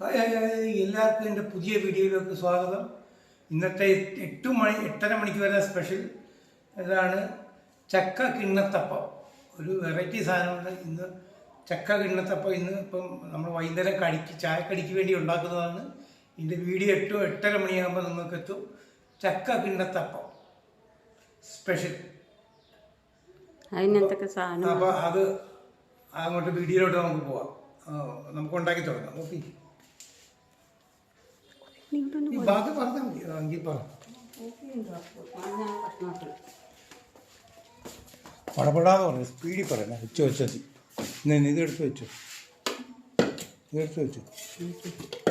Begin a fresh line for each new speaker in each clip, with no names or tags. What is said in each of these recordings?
Hi hi hi. എല്ലാവർക്കും എന്റെ പുതിയ വീഡിയോയിലേക്ക് സ്വാഗതം. ഇന്നത്തെ എട്ട് മണി എട്ടര മണിക്ക് വരെ സ്പെഷ്യൽ ഇതാണ് ചക്ക കിണ്ണത്തപ്പം. ഒരു വെറൈറ്റി സാധനമുണ്ട്. ഇന്ന് ചക്ക കിണ്ണത്തപ്പം ഇന്ന് ഇപ്പം നമ്മൾ വൈകുന്നേരം കടിക്ക് ചായക്കടിക്ക് വേണ്ടി ഉണ്ടാക്കുന്നതാണ്. ഇതിന്റെ വീഡിയോ എട്ട് എട്ടര മണിയാകുമ്പോൾ നിങ്ങൾക്ക് എത്തും ചക്ക കിണ്ണത്തപ്പം സ്പെഷ്യൽ അപ്പോൾ അത് അങ്ങോട്ട് വീഡിയോയിലോട്ട് നമുക്ക് പോവാം. നമുക്ക് ഉണ്ടാക്കി തുടങ്ങാം. ഓക്കെ. ഈ ബാക്കി പറഞ്ഞാൽ മതി. ആ, എങ്കിൽ പറ. പടപടാതെ പറഞ്ഞു സ്പീഡിൽ പറയണേ ഉച്ച വെച്ചാൽ ഇന്ന് ഇത് എടുത്ത് വെച്ചു. ഇതെടുത്ത് വെച്ചു.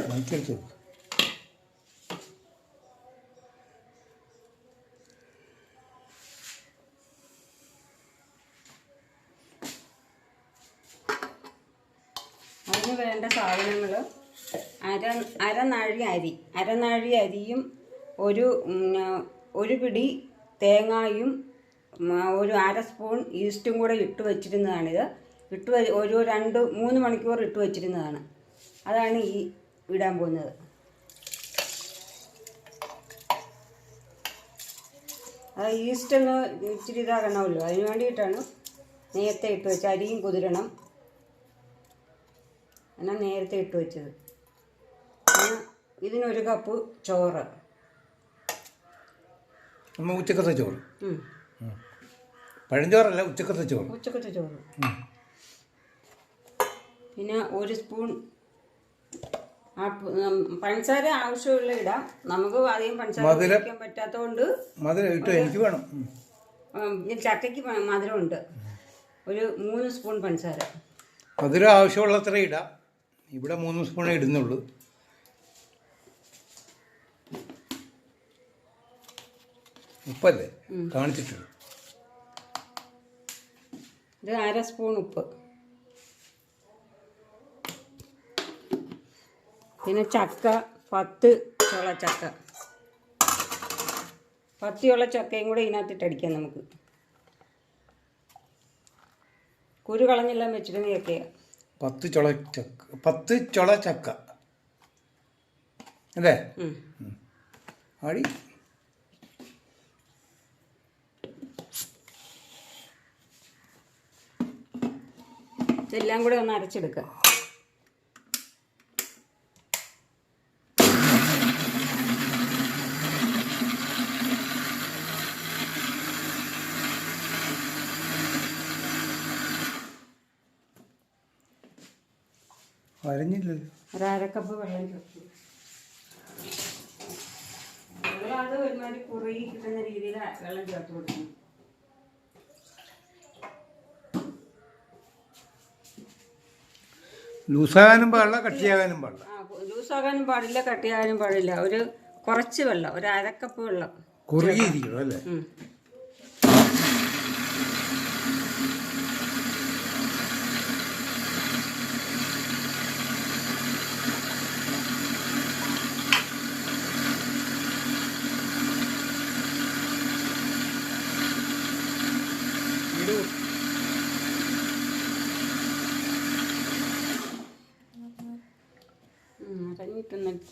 മൈക്കെടുത്ത് വെച്ചു.
അതിന് വേണ്ട സാധനങ്ങൾ അര അരനാഴി അരി. അരനാഴി അരിയും ഒരു ഒരു പിടി തേങ്ങായും ഒരു അര സ്പൂൺ ഈസ്റ്റും കൂടെ ഇട്ട് വെച്ചിരുന്നതാണിത്. ഇട്ട് ഒരു രണ്ട് മൂന്ന് മണിക്കൂർ ഇട്ട് വെച്ചിരുന്നതാണ്. അതാണ് ഈ ഇടാൻ പോകുന്നത്. അത് ഈസ്റ്റ് ഒന്ന് ഇച്ചിരി ഇതാകണമല്ലോ. അതിന് വേണ്ടിയിട്ടാണ് നേരത്തെ ഇട്ട് വെച്ചത് അരിയും കുതിരണം. എന്നാൽ നേരത്തെ ഇട്ട് വെച്ചത്. ഇതിനൊരു കപ്പ് ചോറ്.
നമ്മൾ ഉച്ചക്കത്തെ ചോറ്. പഴഞ്ചോറല്ല ഉച്ചക്കത്തെ ചോറ്.
ഉച്ചക്കത്തെ ചോറ്. പിന്നെ ഒരു സ്പൂൺ പഞ്ചസാര ആവശ്യമുള്ള ഇടാം. നമുക്ക് അധികം പഞ്ചസാര
പറ്റാത്തോണ്ട്
കഴിക്കാൻ പറ്റാത്തതുകൊണ്ട്
മധുരം ഇട്ടോ എനിക്ക് വേണം.
ചക്കയ്ക്ക് മധുരം മധുരമുണ്ട്. ഒരു മൂന്ന് സ്പൂൺ പഞ്ചസാര.
മധുരം ആവശ്യമുള്ളത്ര ഇടാം. ഇവിടെ മൂന്ന് സ്പൂണേ ഇടുന്നുള്ളൂ. ഉപ്പല്ലേ കാണിച്ചിട്ടുള്ളൂ
ഇത് അര സ്പൂൺ ഉപ്പ്. പിന്നെ ചക്ക പത്ത് ചുള ചക്ക. പത്ത് ചുള ചക്കയും കൂടെ ഇതിനകത്തിട്ടടിക്കാം നമുക്ക്. കുരു കളഞ്ഞെല്ലാം വെച്ചിരുന്ന ചക്കയാണ്
പത്ത് ചുള ചക്ക പത്ത് ചുള ചക്ക. അല്ലേ?
ഉം. ഇതെല്ലാം കൂടെ ഒന്ന് അരച്ചെടുക്കുക ഒരു അരക്കപ്പ് വെള്ളം ചേർത്തു അത് ഒരുമാതിരി കുറുകി കിട്ടുന്ന രീതിയിൽ വെള്ളം ചേർത്ത് കൊടുക്കണം
ലൂസാകാനും പാടില്ല കട്ടിയാകാനും പാടില്ല.
ലൂസാകാനും പാടില്ല കട്ടിയാകാനും പാടില്ല. ഒരു കുറച്ച് വെള്ളം ഒരു അരക്കപ്പ് വെള്ളം.
കുറുകിയിരിക്കണം അല്ലേ?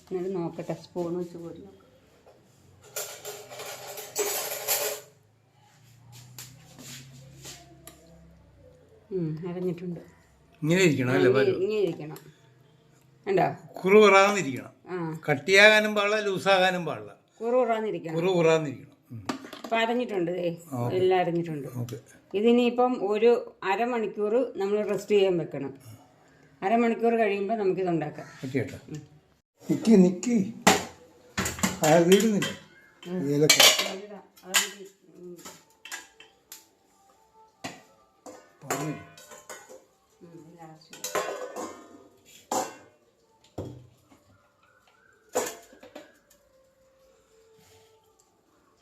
എന്നിട്ട് നോക്കട്ടെ. സ്പൂൺ വെച്ച് പോയി നോക്കാം. അരഞ്ഞിട്ടുണ്ട്.
ഇങ്ങനെ ഇരിക്കണം അല്ലേ
ഇങ്ങനെ ഇങ്ങനെ ഇരിക്കണം. ഉണ്ടോ
കുറുകുറാന്നിരിക്കണം
ആ.
കട്ടിയാകാനും പാടില്ല ലൂസാകാനും പാടില്ല.
കുറുകുറാന്നിരിക്കണം
കുറുകുറാന്നിരിക്കണം
അപ്പം അരഞ്ഞിട്ടുണ്ട് എല്ലാം അരഞ്ഞിട്ടുണ്ട്.
ഓക്കെ.
ഇതിനിപ്പം ഒരു അരമണിക്കൂർ നമ്മൾ റെസ്റ്റ് ചെയ്യാൻ വെക്കണം. അരമണിക്കൂർ കഴിയുമ്പോൾ നമുക്കിത് ഉണ്ടാക്കാം
നിക്കി നിക്കി. ആ വീടുന്നില്ല ഏലക്ക.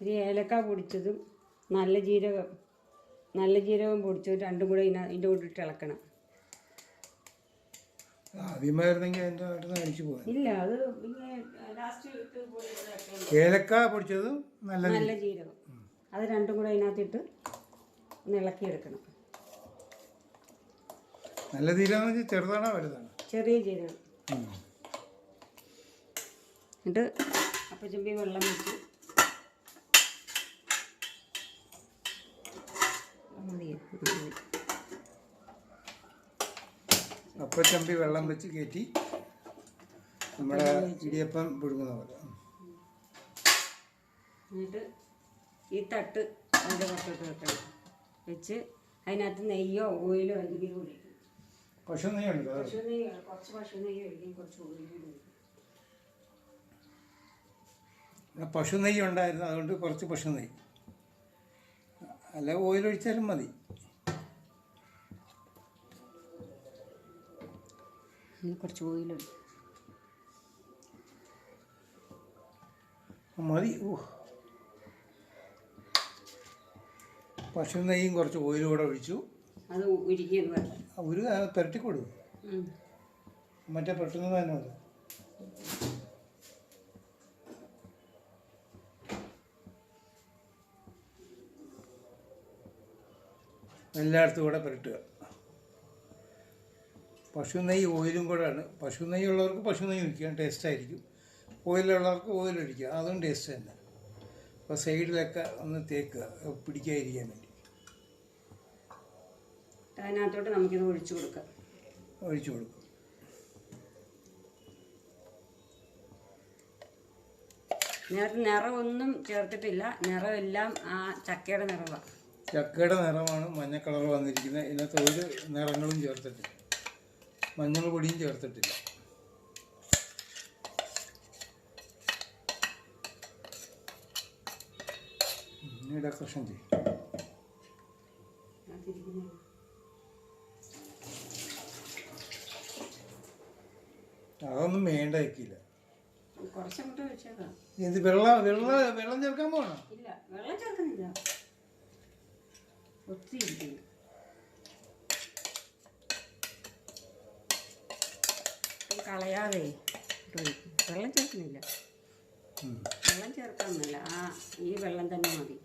ഇത്തിരി ഏലക്ക പൊടിച്ചതും നല്ല ജീരകം നല്ല ജീരകം പൊടിച്ചതും രണ്ടും കൂടെ ഇതിന്റെ കൂടെ ഇട്ട് ഇളക്കണം.
ആദ്യമായിരുന്നെങ്കിൽ അതിന്റെ അടുത്ത് അടിച്ചു പോകാൻ
ഇല്ല അത് പിന്നെ ലാസ്റ്റ് ഇട്ട് പൊടി ഇതാക്കണം.
ഏലക്ക പൊടിച്ചത് നല്ല
നല്ല ജീരകം. അത് രണ്ടും കൂടെ അതിനകത്തിട്ട് ഒന്ന് ഇളക്കിയെടുക്കണം.
നല്ല തീരാന്ന് വെച്ചാൽ ചെറുതാണോ വലുതാണോ?
ചെറിയ ജീരകം. എന്നിട്ട് അപ്പച്ചമ്പി വെള്ളം വെച്ച് മതിയോ? ആ, മതി.
അപ്പച്ചമ്പി വെള്ളം വെച്ച് കയറ്റി നമ്മുടെ ഇടിയപ്പം പുഴുങ്ങുന്ന പോലെ.
എന്നിട്ട് ഈ തട്ട് അതിന്റെ പുറത്തോട്ട് വെക്കണം. വെച്ച് അതിനകത്ത് നെയ്യോ ഓയിലോ എന്തെങ്കിലും ഒഴിക്കും
പശു നെയ്യുണ്ട് അത്
പശു നെയ്യോ കുറച്ച് പശു നെയ്യ് ഒഴിക്കും കുറച്ച്
ഓയിലും പശു നെയ്യ് ഉണ്ടായിരുന്നു അതുകൊണ്ട് കുറച്ച് പശു നെയ്യ്. അല്ല ഓയിലൊഴിച്ചാലും മതി.
കുറച്ച് ഓയിൽ ഒഴിക്കും
മതി. പശു നെയ്യും കുറച്ച് ഓയിലും കൂടെ ഒഴിച്ചു.
അത്
ഒരു
പുരട്ടിക്കൊടു.
മറ്റേ പെട്ടെന്ന് തന്നെ അത് എല്ലായിടത്തും കൂടെ പുരട്ടുക. പശു നെയ്യ് ഓയിലും കൂടെയാണ്. പശു നെയ്യ് ഉള്ളവർക്ക് പശു നെയ്യ് ഒഴിക്കാം. ടേസ്റ്റ് ആയിരിക്കും. ഓയിലുള്ളവർക്ക് ഓയിൽ ഒഴിക്കുക അതും ടേസ്റ്റ് തന്നെ. അപ്പോൾ സൈഡിലൊക്കെ ഒന്ന് തേക്കുക പിടിക്കാതിരിക്കാൻ വേണ്ടി.
അതിനകത്തോട്ട് നമുക്കിത് ഒഴിച്ചു കൊടുക്കാം.
ഒഴിച്ചു കൊടുക്കും.
ഇതിനകത്ത് നിറമൊന്നും ചേർത്തിട്ടില്ല. നിറമെല്ലാം ആ ചക്കയുടെ നിറമാണ്
ചക്കയുടെ നിറമാണ് മഞ്ഞ കളർ വന്നിരിക്കുന്നത്. ഇതിനകത്ത് ഒരു നിറങ്ങളും ചേർത്തിട്ടില്ല. മഞ്ഞൾ പൊടിയും ചേർത്തിട്ടില്ല. ഇനി ഡെക്കറേഷൻ ചെയ്യും. അതൊന്നും വേണ്ട വെക്കില്ല ഇത് വെള്ളം വെള്ളം വെള്ളം ചേർക്കാൻ പോകണം
ഇല്ല വെള്ളം ചേർക്കുന്നില്ല. ഒത്തിരി ഇരിക്കുന്നു ഇത് കളയാതെ വെള്ളം ചേർക്കുന്നില്ല. വെള്ളം ചേർക്കാമെന്നല്ല ആ ഈ വെള്ളം തന്നെ മതി.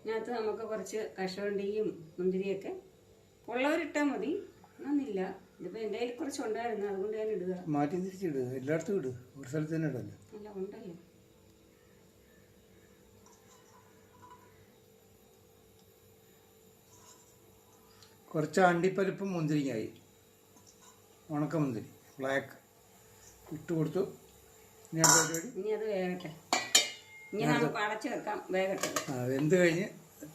ഇതിനകത്ത് നമുക്ക് കുറച്ച് കശുവണ്ടിയും മുന്തിരിയൊക്കെ ഉള്ളവരിട്ടാൽ മതി. ഒന്നില്ല കയ്യിൽ കുറച്ച് ഉണ്ടായിരുന്നു. അതുകൊണ്ട് ഞാൻ ഇടുക.
മാറ്റി തിരിച്ചിടുക എല്ലായിടത്തും ഇടുക ഒരു സ്ഥലത്ത് തന്നെ ഇടല്ലോ?
അല്ല ഉണ്ടല്ലോ?
കുറച്ച് അണ്ടിപ്പരിപ്പും മുന്തിരിങ്ങായി. ഉണക്കമുന്തിരി ബ്ലാക്ക് ഇട്ട് കൊടുത്തു. ഇനി പരിപാടി?
ഇനി അത് വേകട്ടെ. ഇനി നമുക്ക് അടച്ചു വെക്കാം. വേഗട്ടെ
ആ വെന്ത് കഴിഞ്ഞ്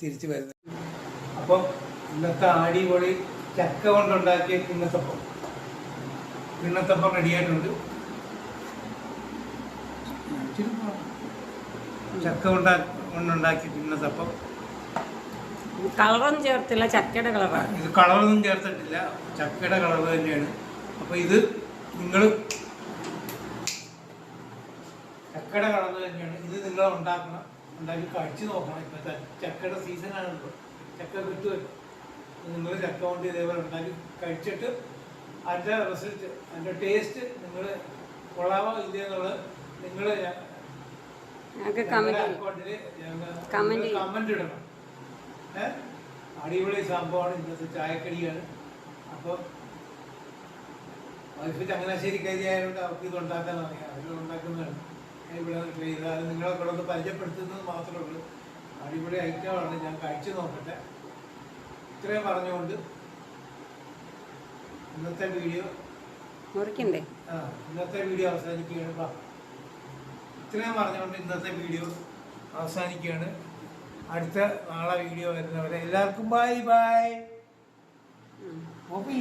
തിരിച്ച് വരുന്നത്. അപ്പം ഇന്നത്തെ അടിപൊളി ചക്ക കൊണ്ടുണ്ടാക്കിയ കിണ്ണത്തപ്പം. കിണ്ണത്തപ്പം റെഡിയായിട്ടുണ്ട് ചക്ക കൊണ്ടാ കൊണ്ടുണ്ടാക്കിയ കിണ്ണത്തപ്പം.
കളറൊന്നും ചേർത്തില്ല ചക്കയുടെ കളറാണ്
ഇത് കളറൊന്നും ചേർത്തിട്ടില്ല. ചക്കയുടെ കളർ തന്നെയാണ്. അപ്പോൾ ഇത് നിങ്ങൾ ചക്കയുടെ കളർ തന്നെയാണ്. ഇത് നിങ്ങൾ ഉണ്ടാക്കണം. ഉണ്ടാക്കി കഴിച്ചു നോക്കണം. ഇപ്പോഴത്തെ ചക്കയുടെ സീസണാണല്ലോ ചക്ക കിട്ടുമല്ലോ. നിങ്ങൾ അക്കൗണ്ട് കൊണ്ട് ഇതേപോലെ ഉണ്ടാക്കി കഴിച്ചിട്ട് അതിന്റെ റിസൾട്ട് അതിന്റെ ടേസ്റ്റ് നിങ്ങൾ കൊള്ളാമോ ഇല്ലയെന്നുള്ളത് നിങ്ങൾ
ഞങ്ങൾക്ക്
കമന്റ് ഇടണം. ഏഹ് അടിപൊളി സംഭവമാണ്. ഇന്നത്തെ ചായക്കടിയാണ്. അപ്പോൾ വൈഫ് ചങ്ങനാശ്ശേരി ആയതുകൊണ്ട് അവർക്ക് ഇത് ഉണ്ടാക്കാൻ അറിയാം. അവർ ഉണ്ടാക്കുന്നതാണ്. ഇവിടെ ട്രൈ നിങ്ങളെ കൂടെ ഒന്ന് പരിചയപ്പെടുത്തുന്നത് മാത്രമേ ഉള്ളൂ. അടിപൊളി ഐറ്റമാണ് ഞാൻ കഴിച്ചു നോക്കട്ടെ. ഇത്രയും പറഞ്ഞുകൊണ്ട് ഇന്നത്തെ വീഡിയോ
മുറിക്കണ്ടേ?
ആ ഇന്നത്തെ വീഡിയോ അവസാനിക്കുകയാണ്. ഇത്രയും പറഞ്ഞുകൊണ്ട് ഇന്നത്തെ വീഡിയോ അവസാനിക്കുകയാണ്. അടുത്ത നാളെ വീഡിയോ വരുന്നവരെ എല്ലാവർക്കും ബൈ ബൈ. ഓപ്പി.